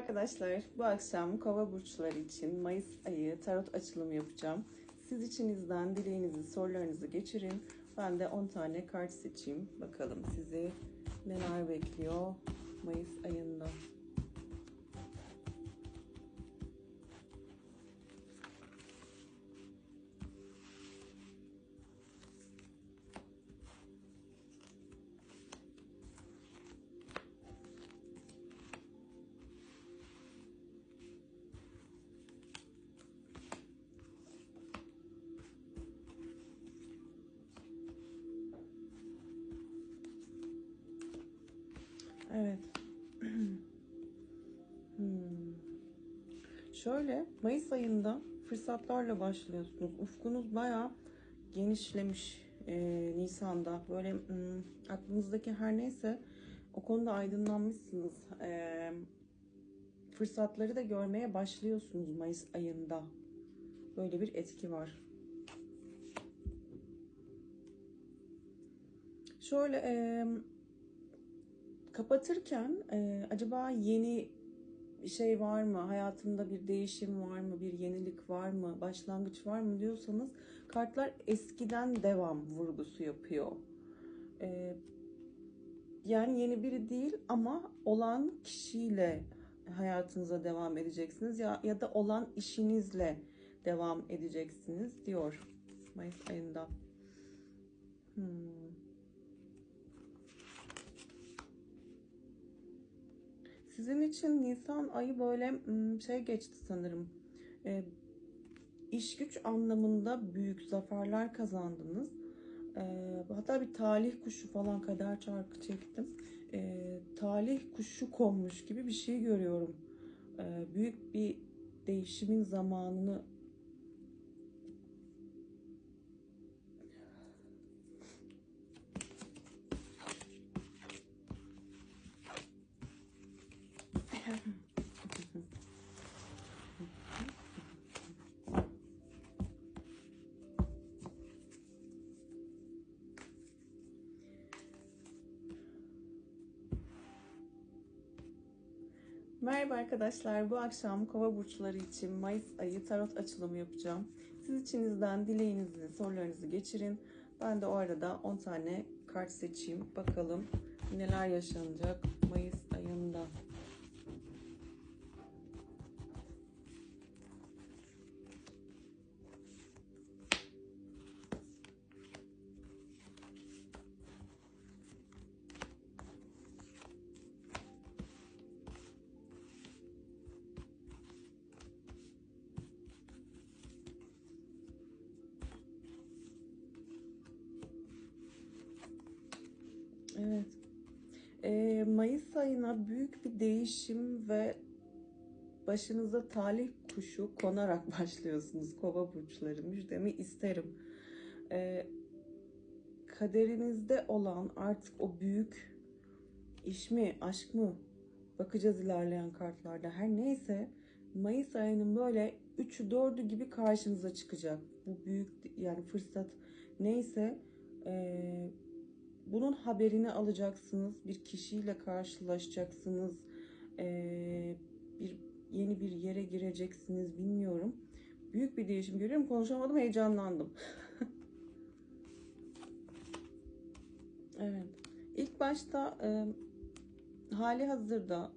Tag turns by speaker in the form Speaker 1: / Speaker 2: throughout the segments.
Speaker 1: arkadaşlar. Bu akşam kova burçları için Mayıs ayı tarot açılımı yapacağım. Siz içinizden dileğinizi, sorularınızı geçirin. Ben de 10 tane kart seçeyim. Bakalım sizi neler bekliyor Mayıs ayında. Evet. Hmm. Şöyle Mayıs ayında fırsatlarla başlıyorsunuz. Ufkunuz bayağı genişlemiş e, Nisan'da. Böyle hmm, aklınızdaki her neyse o konuda aydınlanmışsınız. E, fırsatları da görmeye başlıyorsunuz Mayıs ayında. Böyle bir etki var. Şöyle e, kapatırken e, acaba yeni bir şey var mı? Hayatımda bir değişim var mı? Bir yenilik var mı? Başlangıç var mı diyorsanız kartlar eskiden devam vurgusu yapıyor. E, yani yeni biri değil ama olan kişiyle hayatınıza devam edeceksiniz ya ya da olan işinizle devam edeceksiniz diyor Mayıs ayında. Hmm. Sizin için Nisan ayı böyle şey geçti sanırım. E, iş güç anlamında büyük zaferler kazandınız. E, hatta bir talih kuşu falan kader çarkı çektim. E, talih kuşu konmuş gibi bir şey görüyorum. E, büyük bir değişimin zamanını Merhaba arkadaşlar. Bu akşam kova burçları için Mayıs ayı tarot açılımı yapacağım. Siz içinizden dileğinizi, sorularınızı geçirin. Ben de o arada 10 tane kart seçeyim. Bakalım neler yaşanacak Mayıs Evet. Ee, Mayıs ayına büyük bir değişim ve başınıza talih kuşu konarak başlıyorsunuz kova burçları. Müjdemi isterim. Ee, kaderinizde olan artık o büyük iş mi, aşk mı bakacağız ilerleyen kartlarda. Her neyse Mayıs ayının böyle 3'ü 4'ü gibi karşınıza çıkacak. Bu büyük yani fırsat neyse eee bunun haberini alacaksınız. Bir kişiyle karşılaşacaksınız. Bir yeni bir yere gireceksiniz. Bilmiyorum. Büyük bir değişim görüyorum. Konuşamadım, heyecanlandım. evet. İlk başta hali hazırda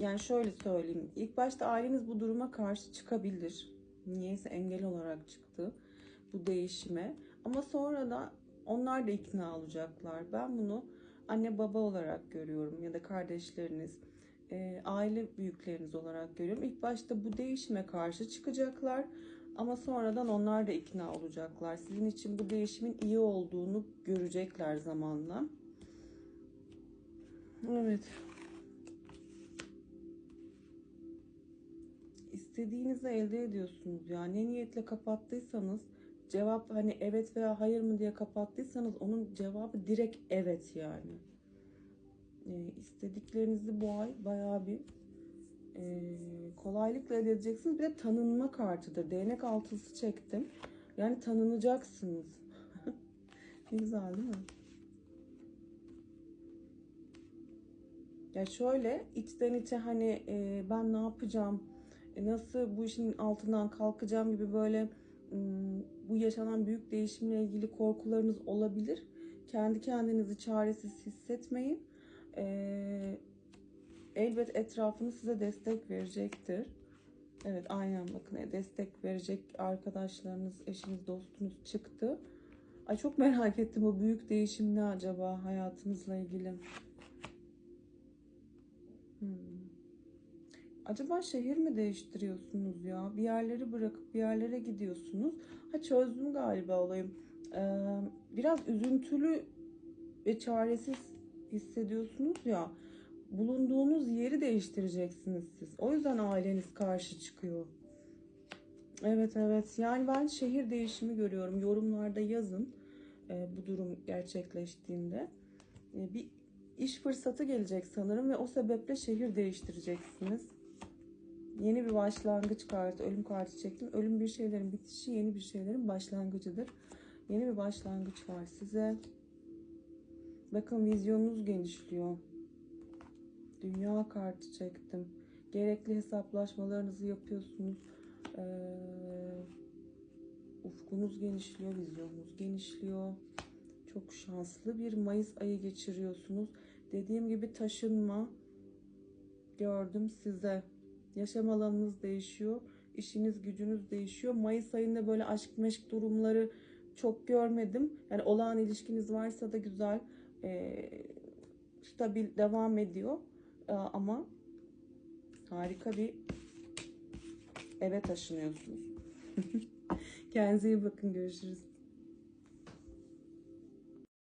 Speaker 1: yani şöyle söyleyeyim. İlk başta aileniz bu duruma karşı çıkabilir. Niyeyse engel olarak çıktı bu değişime. Ama sonra da onlar da ikna olacaklar. Ben bunu anne baba olarak görüyorum ya da kardeşleriniz, e, aile büyükleriniz olarak görüyorum. İlk başta bu değişime karşı çıkacaklar ama sonradan onlar da ikna olacaklar. Sizin için bu değişimin iyi olduğunu görecekler zamanla. Evet. İstediğinizi elde ediyorsunuz ya. Ne niyetle kapattıysanız cevap hani evet veya hayır mı diye kapattıysanız onun cevabı direkt evet yani. E, istediklerinizi bu ay bayağı bir e, kolaylıkla elde edeceksiniz. Bir de tanınma kartıdır. Değnek altısı çektim. Yani tanınacaksınız. ne güzel değil mi? Ya şöyle içten içe hani e, ben ne yapacağım, e, nasıl bu işin altından kalkacağım gibi böyle bu yaşanan büyük değişimle ilgili korkularınız olabilir. Kendi kendinizi çaresiz hissetmeyin. Elbet etrafınız size destek verecektir. Evet aynen bakın e, destek verecek arkadaşlarınız, eşiniz, dostunuz çıktı. Ay çok merak ettim o büyük değişim ne acaba hayatınızla ilgili. Hmm. Acaba şehir mi değiştiriyorsunuz ya? Bir yerleri bırakıp bir yerlere gidiyorsunuz. Ha çözdüm galiba olayım. Ee, biraz üzüntülü ve çaresiz hissediyorsunuz ya. Bulunduğunuz yeri değiştireceksiniz siz. O yüzden aileniz karşı çıkıyor. Evet evet. Yani ben şehir değişimi görüyorum. Yorumlarda yazın e, bu durum gerçekleştiğinde. E, bir iş fırsatı gelecek sanırım ve o sebeple şehir değiştireceksiniz. Yeni bir başlangıç kartı, ölüm kartı çektim. Ölüm bir şeylerin bitişi, yeni bir şeylerin başlangıcıdır. Yeni bir başlangıç var size. Bakın vizyonunuz genişliyor. Dünya kartı çektim. Gerekli hesaplaşmalarınızı yapıyorsunuz. Ee, ufkunuz genişliyor, vizyonunuz genişliyor. Çok şanslı bir Mayıs ayı geçiriyorsunuz. Dediğim gibi taşınma gördüm size. Yaşam alanınız değişiyor. işiniz gücünüz değişiyor. Mayıs ayında böyle aşk meşk durumları çok görmedim. Yani olağan ilişkiniz varsa da güzel. Ee, stabil devam ediyor. Ee, ama harika bir eve taşınıyorsunuz. Kendinize iyi bakın. Görüşürüz.